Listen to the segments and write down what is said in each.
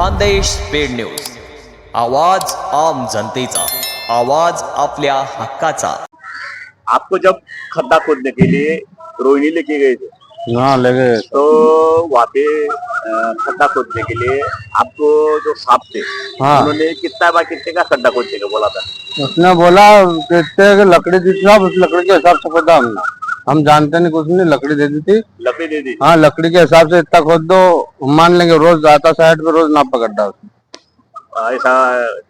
Khandesh speed news. आवाज आम जनतेचा. आवाज आपल्या हक्काचा. आपको जब खड्डा खोदने के लिए रोहिणी लेके गए थे हाँ लगे तो वहाँ पे खड्डा खोदने के लिए आपको जो साहब थे हाँ। उन्होंने कितना बाय कितने का खड्डा खोदने का बोला था? उसने बोला कहते हैं कि लकड़ी जितना उस लकड़ी के हिसाब से पता हमने हम जानते नहीं कुछ नहीं लकड़ी दे दी थी। लकड़ी दे दी। हाँ लकड़ी के हिसाब से इतना खोद दो मान लेंगे रोज जाता साइड पे रोज नाप पकड़ता उसने ऐसा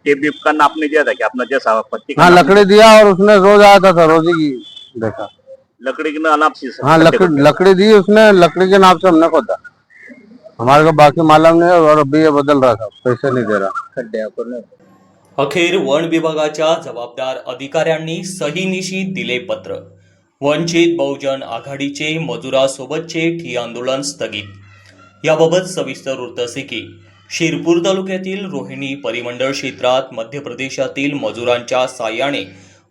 टेप बीप का नाप नहीं दिया था कि अपना जैसा पत्ती हाँ लकड़ी दिया और उसने रोज आता था रोज ही देखा। लकड़ी के नाप से हाँ लकड़ी लकड़ी दी उसने लकड़ी के नाप से हमने खोदा हमारे को बाकी मालूम नहीं है और अभी ये बदल रहा था पैसे नहीं दे रहा। अखेर वन विभागाच्या जबाबदार अधिकाऱ्यांनी सहीनिशी दिले पत्र। वंचित बहुजन आघाडीचे मजुरासोबतचे ठिय्या आंदोलन स्थगित. याबाबत सविस्तर वृत्त की शिरपूर तालुक्यातील रोहिणी परिमंडळ क्षेत्रात मध्य प्रदेशातील मजुरांच्या साह्याने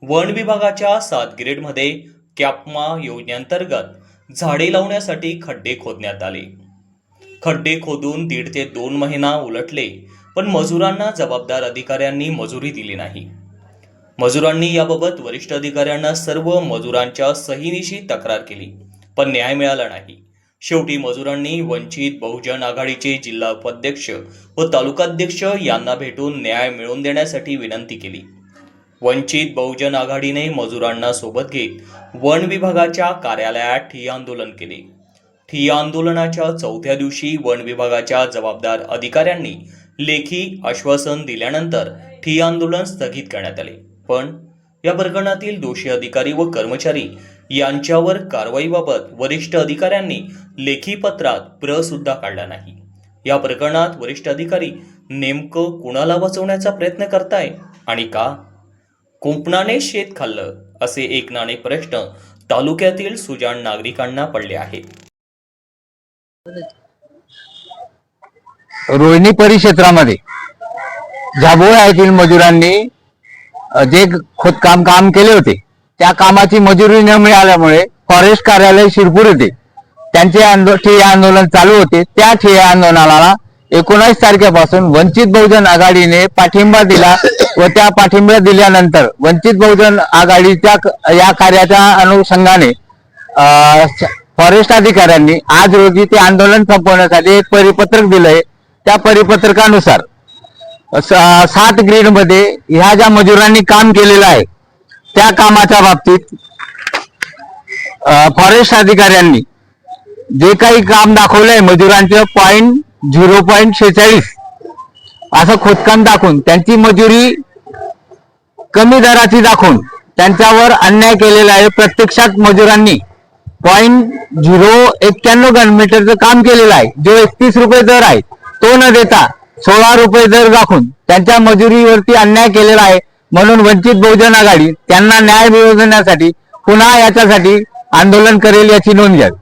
वन विभागाच्या सात ग्रेडमध्ये कॅपमा योजनेअंतर्गत झाडे लावण्यासाठी खड्डे खोदण्यात आले. खड्डे खोदून दीड ते दोन महिना उलटले पण मजुरांना जबाबदार अधिकाऱ्यांनी मजुरी दिली नाही. मजुरांनी याबाबत वरिष्ठ अधिकाऱ्यांना सर्व मजुरांच्या सहीनिशी तक्रार केली पण न्याय मिळाला नाही. शेवटी मजुरांनी वंचित बहुजन आघाडीचे जिल्हा उपाध्यक्ष व तालुकाध्यक्ष यांना भेटून न्याय मिळवून देण्यासाठी विनंती केली. वंचित बहुजन आघाडीने मजुरांना सोबत घेत वन विभागाच्या कार्यालयात ठिय्या आंदोलन केले. ठिय्या आंदोलनाच्या चौथ्या दिवशी वन विभागाच्या जबाबदार अधिकाऱ्यांनी लेखी आश्वासन दिल्यानंतर ठिय्या आंदोलन स्थगित करण्यात आले. पण या प्रकरणातील दोषी अधिकारी व कर्मचारी यांच्यावर कारवाईबाबत वरिष्ठ अधिकाऱ्यांनी लेखी पत्रात प्र सुद्धा काढला नाही. या प्रकरणात वरिष्ठ अधिकारी नेमकं कुणाला वाचवण्याचा प्रयत्न करताय आणि का? कुंपणाने शेत खाल्लं असे एक नाणे प्रश्न तालुक्यातील सुजाण नागरिकांना पडले आहेत. रोहिणी परिक्षेत्रामध्ये झाबोळा येथील मजुरांनी जे खोदकाम काम केले होते त्या कामाची मजुरी न मिळाल्यामुळे फॉरेस्ट कार्यालय शिरपूर येथे त्यांचे आंदो ठिय्या आंदोलन चालू होते. त्या ठिय्या आंदोलनाला एकोणास तारखेपासून वंचित बहुजन आघाडीने पाठिंबा दिला व त्या पाठिंबा दिल्यानंतर वंचित बहुजन आघाडीच्या या कार्याच्या अनुषंगाने फॉरेस्ट अधिकाऱ्यांनी आज रोजी ते आंदोलन संपवण्यासाठी एक परिपत्रक दिलंय. त्या परिपत्रकानुसार सात ग्रीडमध्ये ह्या ज्या मजुरांनी काम केलेलं आहे त्या कामाच्या बाबतीत फॉरेस्ट अधिकाऱ्यांनी जे काही काम दाखवलंय मजुरांचं पॉईंट झिरो पॉईंट शेहेचाळीस असं खोदकाम दाखवून त्यांची मजुरी कमी दराची दाखवून त्यांच्यावर अन्याय केलेला आहे. प्रत्यक्षात मजुरांनी पॉईंट झिरो एक्क्याण्णव घनमीटरचं काम केलेलं आहे. जो एकतीस रुपये दर आहे तो न देता सोळा रुपये दर दाखवून त्यांच्या मजुरीवरती अन्याय केलेला आहे म्हणून वंचित बहुजन आघाडी त्यांना न्याय मिळवण्यासाठी पुन्हा याच्यासाठी आंदोलन करेल याची नोंद घ्यावी